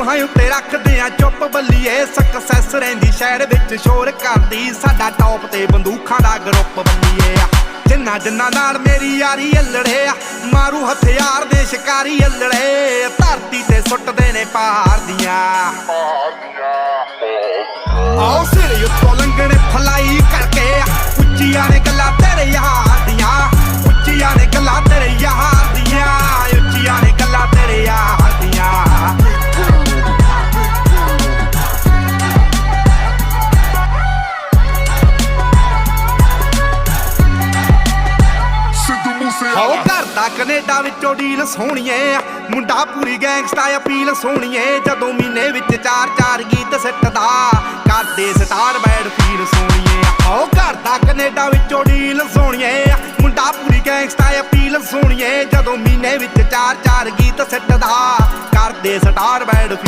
ਹਾਂ ਉੱਤੇ ਰੱਖਦੇ ਆ ਚੁੱਪ ਬੱਲੀਏ। ਸਕਸੈਸ ਰਹਿੰਦੀ ਸ਼ਹਿਰ ਵਿੱਚ, ਸ਼ੋਰ ਕਰਦੀ। ਸਾਡਾ ਟੌਪ ਤੇ ਬੰਦੂਖਾਂ ਦਾ ਗਰੁੱਪ ਬੱਲੀਏ ਆ। ਜਿੰਨਾ ਜਿੰਨਾ ਨਾਲ ਮੇਰੀ ਯਾਰੀ ਅਲੜੇ ਆ। ਮਾਰੂ ਹਥਿਆਰ ਦੇ ਸ਼ਿਕਾਰੀ ਅਲੜੇ ਧਰਤੀ ਤੇ ਸੁੱਟਦੇ ਨੇ ਪਹਾੜ ਦੀਆਂ। ਆਓ ਸਿਰ ਉੱਤੋਂ ਲੰਘਣੇ ਫਲਾਈ ਕਰਕੇ ਉੱਚੀਆਂ ਨੇ ਗੱਲਾਂ ਸਿੱਧੂ ਮੂਸੇ ਘਰ ਦਾ ਕੈਨੇਡਾ ਵਿੱਚੋਂ ਡੀਲ ਸੋਹਣੀਏ। ਮੁੰਡਾ ਪੂਰੀ ਗੈਂਗਸਟਾ ਅਪੀਲ ਸੋਹਣੀਏ। ਜਦੋਂ ਮਹੀਨੇ ਵਿੱਚ ਚਾਰ ਚਾਰ ਗੀਤ ਸਿੱਟਦਾ ਕਰਦੇ ਸਟਾਰ ਬੈਡ ਫੀਲ ਸੋਹਣੀਏ। ਹੋ ਘਰ ਦਾ ਕੈਨੇਡਾ ਵਿੱਚੋਂ ਡੀਲ ਸੋਹਣੀਏ। ਮੁੰਡਾ ਪੂਰੀ ਗੈਂਗਸਟਾ ਅਪੀਲ ਸੋਹਣੀਏ। ਜਦੋਂ ਮਹੀਨੇ ਵਿੱਚ ਚਾਰ ਚਾਰ ਗੀਤ ਸਿੱਟਦਾ ਕਰਦੇ ਸਟਾਰ ਬੈਡ